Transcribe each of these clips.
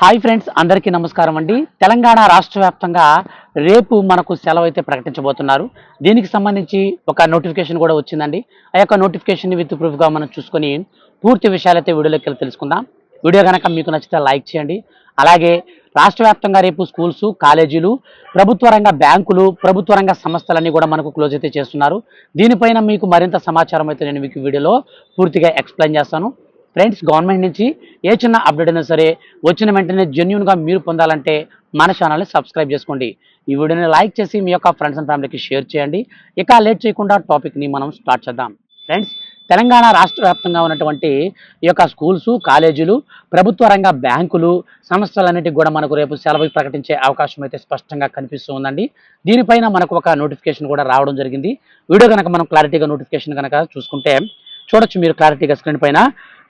Hi friends అందరికీ నమస్కారం అండి. తెలంగాణ రాష్ట్ర వ్యాప్తంగా రేపు మనకు సెలవు అయితే ప్రకటించబోతున్నారు. దీనికి సంబంధించి ఒక నోటిఫికేషన్ కూడా వచ్చిందండి. ఆ యొక్క నోటిఫికేషన్ విత్ ప్రూఫ్గా మనం చూసుకొని పూర్తి విషయాలైతే వీడియోలోకి వెళ్ళి తెలుసుకుందాం. వీడియో కనుక మీకు నచ్చితే లైక్ చేయండి. అలాగే రాష్ట్ర వ్యాప్తంగా రేపు స్కూల్స్ కాలేజీలు ప్రభుత్వ రంగ బ్యాంకులు ప్రభుత్వ రంగ సంస్థలన్నీ కూడా మనకు క్లోజ్ అయితే చేస్తున్నారు. దీనిపైన మీకు మరింత సమాచారం అయితే నేను మీకు వీడియోలో పూర్తిగా ఎక్స్ప్లెయిన్ చేస్తాను. ఫ్రెండ్స్ గవర్నమెంట్ నుంచి ఏ చిన్న అప్డేట్ అయినా సరే వచ్చిన వెంటనే జెన్యున్గా మీరు పొందాలంటే మన ఛానల్ని సబ్స్క్రైబ్ చేసుకోండి. ఈ వీడియోని లైక్ చేసి మీ యొక్క ఫ్రెండ్స్ అండ్ ఫ్యామిలీకి షేర్ చేయండి. ఇక లేట్ చేయకుండా టాపిక్ని మనం స్టార్ట్ చేద్దాం. ఫ్రెండ్స్ తెలంగాణ రాష్ట్ర వ్యాప్తంగా ఉన్నటువంటి ఈ యొక్క స్కూల్స్ కాలేజీలు ప్రభుత్వ రంగ బ్యాంకులు సంస్థలన్నిటికి కూడా మనకు రేపు సెలవు ప్రకటించే అవకాశం అయితే స్పష్టంగా కనిపిస్తూ ఉందండి. దీనిపైన మనకు ఒక నోటిఫికేషన్ కూడా రావడం జరిగింది. వీడియో కనుక మనం క్లారిటీగా నోటిఫికేషన్ కనుక చూసుకుంటే చూడొచ్చు మీరు క్లారిటీగా స్క్రీన్ పైన.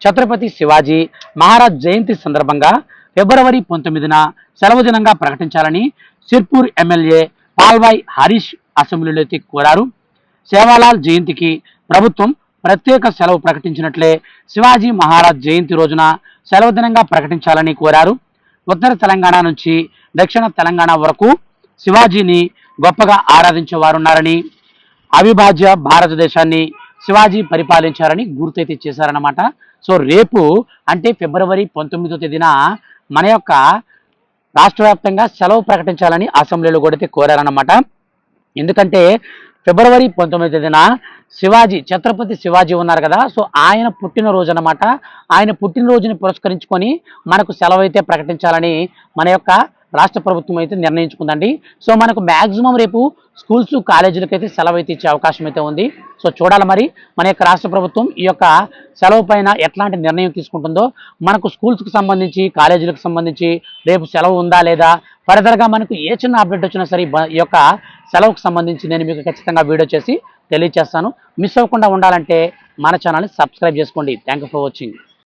ఛత్రపతి శివాజీ మహారాజ్ జయంతి సందర్భంగా ఫిబ్రవరి పంతొమ్మిదిన సెలవు దినంగా ప్రకటించాలని సిర్పూర్ ఎమ్మెల్యే పాల్వాయ్ హరీష్ అసెంబ్లీలో కోరారు. సేవాలాల్ జయంతికి ప్రభుత్వం ప్రత్యేక సెలవు ప్రకటించినట్లే శివాజీ మహారాజ్ జయంతి రోజున సెలవు దినంగా ప్రకటించాలని కోరారు. ఉత్తర తెలంగాణ నుంచి దక్షిణ తెలంగాణ వరకు శివాజీని గొప్పగా ఆరాధించే వారున్నారని అవిభాజ్య భారతదేశాన్ని శివాజీ పరిపాలించారని గుర్తైతే చేశారన్నమాట. సో రేపు అంటే ఫిబ్రవరి పంతొమ్మిదో తేదీన మన యొక్క రాష్ట్ర వ్యాప్తంగా సెలవు ప్రకటించాలని అసెంబ్లీలో కూడా అయితే కోరారన్నమాట. ఎందుకంటే ఫిబ్రవరి పంతొమ్మిది తేదీన శివాజీ ఛత్రపతి శివాజీ ఉన్నారు కదా సో ఆయన పుట్టినరోజు అన్నమాట ఆయన పుట్టినరోజుని పురస్కరించుకొని మనకు సెలవు అయితే ప్రకటించాలని మన యొక్క రాష్ట్ర ప్రభుత్వం అయితే నిర్ణయించుకుందండి. సో మనకు మ్యాక్సిమం రేపు స్కూల్స్ కాలేజీలకు అయితే సెలవు అయితే ఇచ్చే అవకాశం అయితే ఉంది. సో చూడాలి మరి. మన యొక్క రాష్ట్ర ప్రభుత్వం ఈ యొక్క సెలవు పైన ఎట్లాంటి నిర్ణయం తీసుకుంటుందో మనకు స్కూల్స్కి సంబంధించి కాలేజీలకు సంబంధించి రేపు సెలవు ఉందా లేదా ఫర్దర్గా మనకు ఏ చిన్న అప్డేట్ వచ్చినా సరే ఈ యొక్క సెలవుకు సంబంధించి నేను మీకు ఖచ్చితంగా వీడియో చేసి తెలియజేస్తాను మిస్ అవ్వకుండా ఉండాలంటే మన ఛానల్ని సబ్స్క్రైబ్ చేసుకోండి. Thank for watching.